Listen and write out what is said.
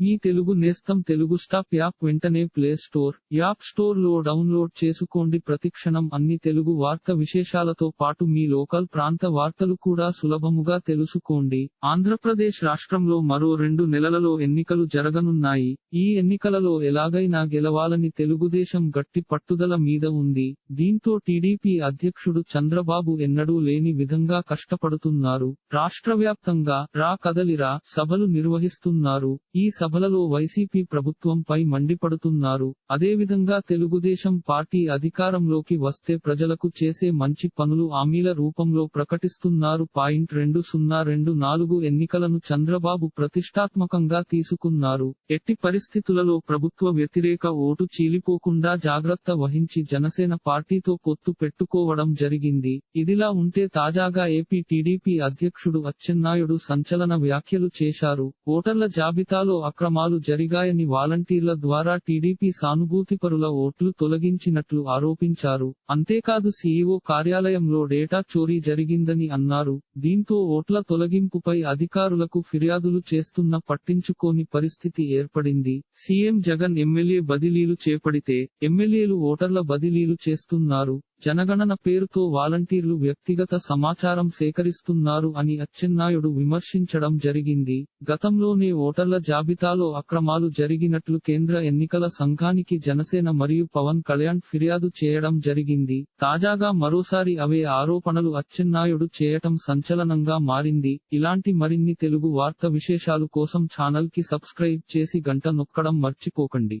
మీ తెలుగు నేస్తం Telugu stop app వెంటనే play store app స్టోర్లో డౌన్లోడ్ చేసుకోండి. ప్రతిక్షణం అన్ని తెలుగు వార్త విశేషాలతో పాటు మీ లోకల్ ప్రాంత వార్తలు కూడా సులభముగా తెలుసుకోండి. ఆంధ్రప్రదేశ్ రాష్ట్రంలో మరో రెండు నెలలలో ఎన్నికలు జరగనున్నాయి. ఈ ఎన్నికలలో ఎలాగైనా గెలవాలని తెలుగుదేశం గట్టి పట్టుదల మీద ఉంది. దీంతో టీడీపీ అధ్యక్షుడు చంద్రబాబు ఎన్నడూ లేని విధంగా కష్టపడుతున్నారు. రాష్ట్ర వ్యాప్తంగా రా కదలిరా సభలు నిర్వహిస్తున్నారు. ఈ సభలలో వైసీపీ ప్రభుత్వంపై మండిపడుతున్నారు. అదేవిధంగా తెలుగుదేశం పార్టీ అధికారంలోకి వస్తే ప్రజలకు చేసే మంచి పనులు హామీల రూపంలో ప్రకటిస్తున్నారు. పాయింట్ రెండు సున్నా రెండు నాలుగు ఎన్నికలను చంద్రబాబు ప్రతిష్టాత్మకంగా తీసుకున్నారు. ఎట్టి పరిస్థితులలో ప్రభుత్వ వ్యతిరేక ఓటు చీలిపోకుండా జాగ్రత్త వహించి జనసేన పార్టీతో పొత్తు పెట్టుకోవడం జరిగింది. ఇదిలా ఉంటే తాజాగా ఏపీ టీడీపీ అధ్యక్షుడు అచ్చెన్నాయుడు సంచలన వ్యాఖ్యలు చేశారు. ఓటర్ల జాబితాలో అక్క అక్రమాలు జరిగాయని వాలంటీర్ల ద్వారా టీడీపీ సానుభూతిపరుల ఓట్లు తొలగించినట్లు ఆరోపించారు. అంతేకాదు సీఈఓ కార్యాలయంలో డేటా చోరీ జరిగిందని అన్నారు. దీంతో ఓట్ల తొలగింపుపై అధికారులకు ఫిర్యాదులు చేస్తున్న పట్టించుకోని పరిస్థితి ఏర్పడింది. సీఎం జగన్ ఎమ్మెల్యే బదిలీలు చేపడితే ఎమ్మెల్యేలు ఓటర్ల బదిలీలు చేస్తున్నారు. జనగణన పేరుతో వాలంటీర్లు వ్యక్తిగత సమాచారం సేకరిస్తున్నారు అని అచ్చెన్నాయుడు విమర్శించడం జరిగింది. గతంలోనే ఓటర్ల జాబితాలో అక్రమాలు జరిగినట్లు కేంద్ర ఎన్నికల సంఘానికి జనసేన మరియు పవన్ కళ్యాణ్ ఫిర్యాదు చేయడం జరిగింది. తాజాగా మరోసారి అవే ఆరోపణలు అచ్చెన్నాయుడు చేయటం సంచలనంగా మారింది. ఇలాంటి మరిన్ని తెలుగు వార్త విశేషాలు కోసం ఛానల్కి సబ్స్క్రైబ్ చేసి గంట నొక్కడం మర్చిపోకండి.